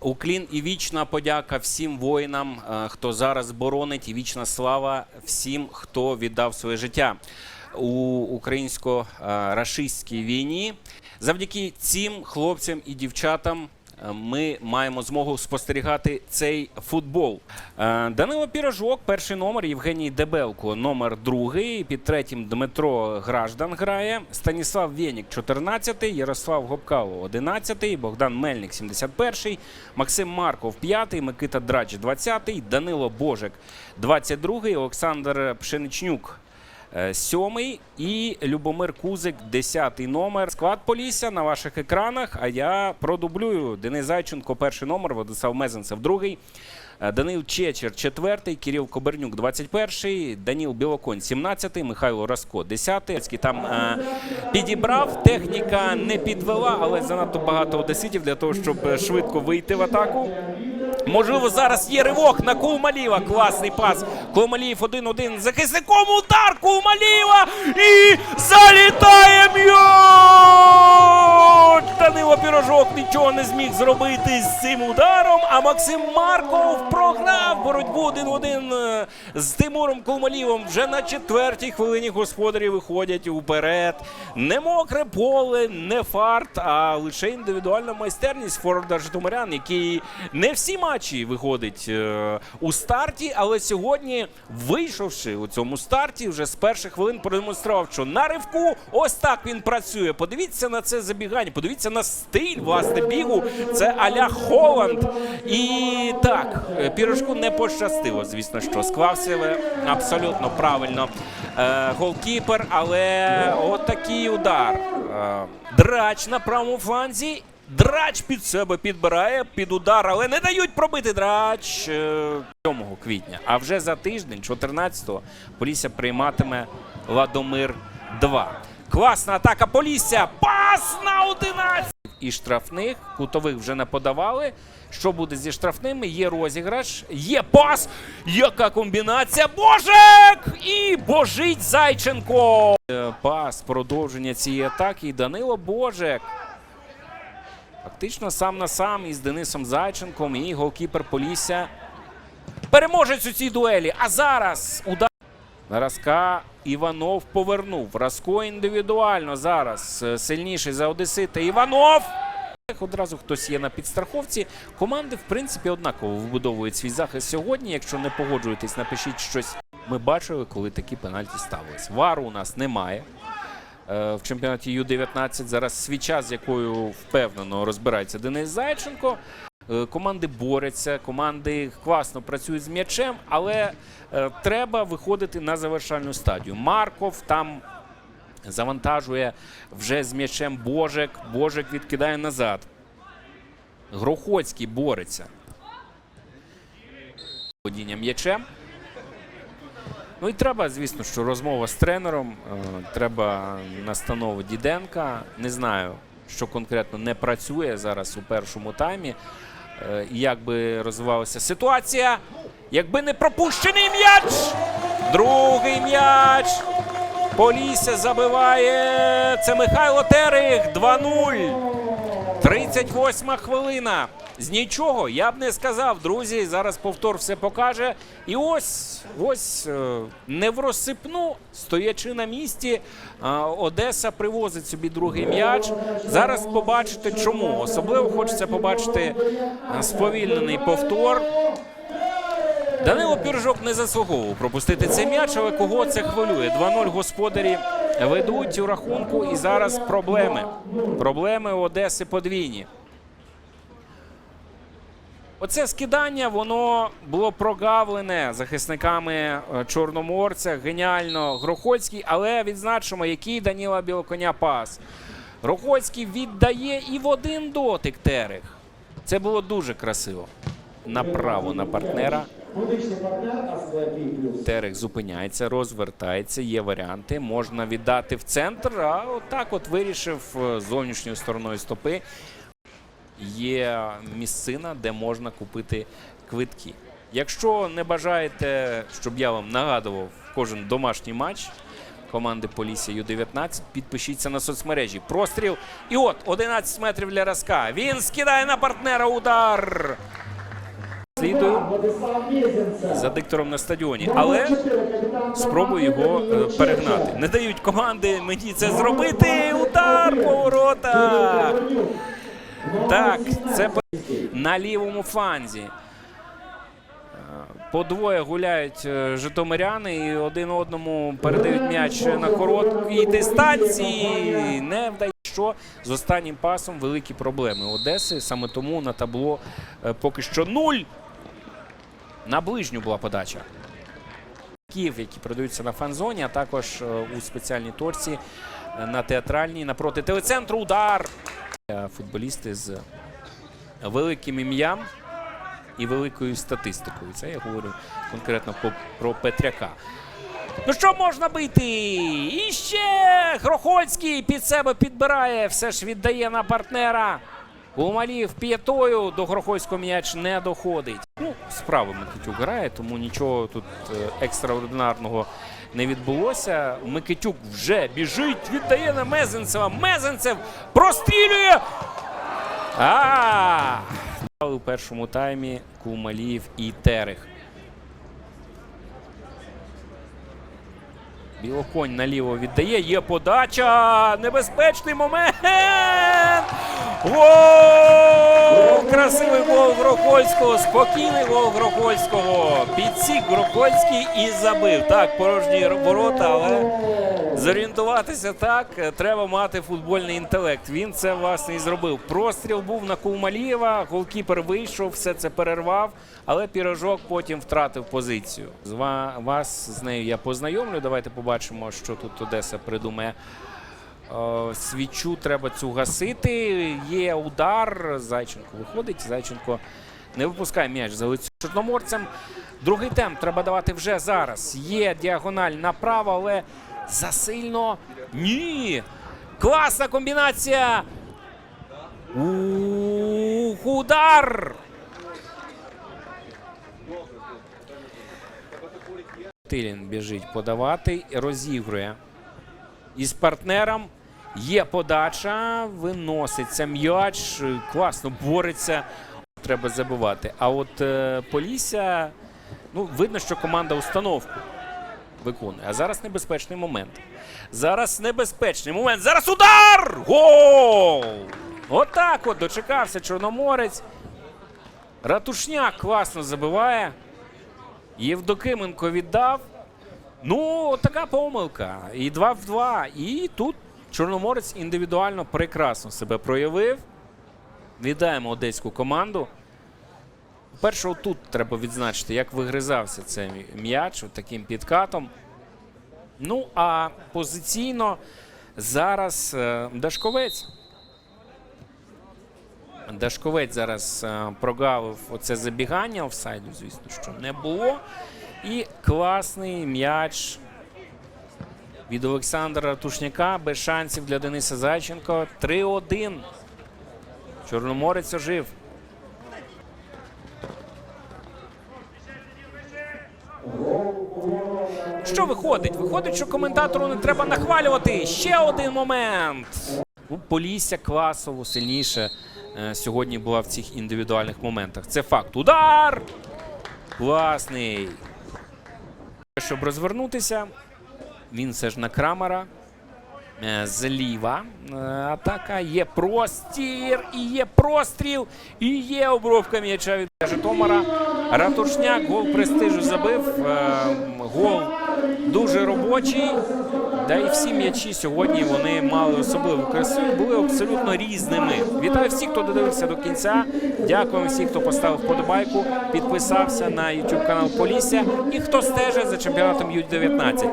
Уклін і вічна подяка всім воїнам, е, хто зараз боронить, і вічна слава всім, хто віддав своє життя у українсько-рашистській війні. Завдяки цим хлопцям і дівчатам. Е, Ми маємо змогу спостерігати цей футбол. Е, Данило Пірожок, перший номер, Євгеній Дебелко, номер другий. Під третім Дмитро Граждан грає. Станіслав Вєнік, 14-й, Ярослав Гопкало, 11-й, Богдан Мельник, 71-й, Максим Марков, 5-й, Микита Драч, 20-й, Данило Божик, 22-й, Олександр Пшеничнюк, Сьомий і Любомир Кузик, десятий номер. Склад Полісся на ваших екранах. А я продублюю Денис Зайченко, перший номер, Владислав Мезенцев, другий. Е, Данил Чечер, четвертий, Кирил Кобернюк, 21-й, Даніл Білоконь, 17-й, Михайло Раско, 10-й. Там е, підібрав, техніка не підвела, але занадто багато одеситів для того, щоб е, швидко вийти в атаку. Можливо, зараз є ривок на Кулмаліва. Класний пас. Кулмаліїв 1-1. Захисником удар Кулмаліва. І залітає м'яч! Данило Пірожок нічого не зміг зробити з цим ударом. А Максим Марков програв боротьбу 1-1 з Тимуром Кулмалівом. Вже на четвертій хвилині господарі виходять уперед. Не мокре поле, не фарт, а лише індивідуальна майстерність Форварда Житомирян, який не всі матчі виходить е, у старті, але сьогодні, вийшовши у цьому старті, вже з перших хвилин продемонстрував, що на ривку ось так він працює. Подивіться на це забігання, подивіться на стиль власне бігу. Це Аля Холланд. І так, е, пірожку не пощастило, звісно, що склав себе абсолютно правильно е, голкіпер, але отакий удар. Е, драч на правому фланзі. Драч під себе підбирає під удар, але не дають пробити драч е, 7 квітня. А вже за тиждень, 14-го, Полісся прийматиме Ладомир 2. Класна атака Полісся. Пас на 11! І штрафних кутових вже не подавали. Що буде зі штрафними? Є розіграш, є пас. Яка комбінація? Божек! І божить Зайченко. Е, Пас, продовження цієї атаки. Данило Божек. Фактично сам на сам із Денисом Зайченком і голкіпер Полісся. Переможець у цій дуелі. А зараз удар. Наразка Іванов повернув. Раско індивідуально зараз е, сильніший за Одесита. Іванов. Одразу хтось є на підстраховці. Команди, в принципі, однаково вибудовують свій захист сьогодні. Якщо не погоджуєтесь, напишіть щось. Ми бачили, коли такі пенальті ставились. Вару у нас немає. Е, В чемпіонаті Ю-19 зараз свіча, з якою впевнено розбирається Денис Зайченко. Е, Команди борються, команди класно працюють з м'ячем, але е, треба виходити на завершальну стадію. Марков там завантажує вже з м'ячем Божек. Божек відкидає назад. Грохоцький бореться. Водіння м'ячем. Ну і треба, звісно, що розмова з тренером. е, Треба настанови Діденка. Не знаю, що конкретно не працює зараз у першому таймі. Е, як би розвивалася ситуація, якби не пропущений м'яч. Другий м'яч. Полісся забиває. Це Михайло Терих. 2-0. 38 хвилина. З нічого я б не сказав, друзі. Зараз повтор все покаже. І ось, ось е, не в розсипну, стоячи на місці, е, Одеса привозить собі другий м'яч. Зараз побачите, чому. Особливо хочеться побачити е, сповільнений повтор. Данило Піржок не заслуговував пропустити цей м'яч, але кого це хвилює? 2-0 господарі ведуть у рахунку, і зараз проблеми. Проблеми у Одеси подвійні. Оце скидання, воно було прогавлене захисниками е, Чорноморця. Геніально Грохоцький, але відзначимо, який Даніла Білоконя пас. Грохоцький віддає і в один дотик Терех. Це було дуже красиво. Направо на партнера. Терех зупиняється, розвертається, є варіанти. Можна віддати в центр, а отак от вирішив е, зовнішньою стороною стопи. Є місцина, де можна купити квитки. Якщо не бажаєте, щоб я вам нагадував кожен домашній матч, команди Полісся Ю-19. Підпишіться на соцмережі. Простріл. І от 11 метрів для Разка. Він скидає на партнера удар. Слідую за диктором на стадіоні. Але спробую його е, перегнати. Не дають команди мені це зробити. Удар по воротах. Так, це на лівому фланзі. Е, По двоє гуляють е, житомиряни і один одному передають м'яч на короткій дистанції. Не вдає. Що з останнім пасом великі проблеми Одеси. Саме тому на табло поки що нуль. На ближню була подача. Київ, які продаються на фан-зоні, а також е, у спеціальній торці е, на театральній напроти телецентру. Удар. Е, Футболісти з великим ім'ям і великою статистикою. Це я говорю конкретно про Петряка. Ну що можна бити? І ще Грохольський під себе підбирає, все ж віддає на партнера. Умалів п'ятою до Грохольського м'яч не доходить. Ну, справи Микитюк грає, тому нічого тут е, екстраординарного не відбулося. Микитюк вже біжить, віддає на Мезенцева. Мезенцев прострілює. А! У першому таймі Кумалів і Терех. Білоконь наліво віддає. Є подача. Небезпечний момент. Красивий гол Грохольського. Спокійний гол Грохольського. Підсік Грохольський і забив. Так, порожні ворота, але зорієнтуватися так е, треба мати футбольний інтелект. Він це власне і зробив. Простріл був на Кулмалієва, голкіпер вийшов, все це перервав, але пірожок потім втратив позицію. З вас з нею я познайомлю. Давайте побачимо, що тут Одеса придумає. Е, Свічу треба цю гасити. Є удар. Зайченко виходить. Зайченко не випускає м'яч за лицю чорноморцем. Другий темп треба давати вже зараз. Є діагональ направо, але засильно. Ні. Класна комбінація. Ух, удар. Тилін біжить подавати, розігрує із партнером. Є подача, виноситься м'яч, класно бореться. Треба забивати. А от е, Полісся, ну, видно, що команда установку виконує. А зараз небезпечний момент. Зараз небезпечний момент. Зараз удар! Гол! Отак от дочекався Чорноморець. Ратушняк класно забиває. Євдокименко віддав. Ну, така помилка. І 2 в 2. І тут Чорноморець індивідуально прекрасно себе проявив. Вітаємо одеську команду. Перше, тут треба відзначити, як вигризався цей м'яч таким підкатом. Ну, а позиційно зараз е, Дашковець. Дашковець зараз е, прогавив оце забігання офсайду, звісно, що не було. І класний м'яч від Олександра Тушняка без шансів для Дениса Зайченко. 3-1. Чорноморець ожив. Що виходить? Виходить, що коментатору не треба нахвалювати. Ще один момент. Полісся класово сильніше е, сьогодні була в цих індивідуальних моментах. Це факт. Удар! Класний. Щоб розвернутися, він все ж на Крамера. Е, Зліва е, атака. Є простір, і є простріл, і є обробка м'яча від Житомира. Ратушняк гол престижу забив. Е, Гол дуже робочий. Да і всі м'ячі сьогодні вони мали особливу красу були абсолютно різними. Вітаю всіх, хто додивився до кінця. Дякую всім, хто поставив вподобайку, підписався на YouTube канал Полісся і хто стежить за чемпіонатом Ю-19.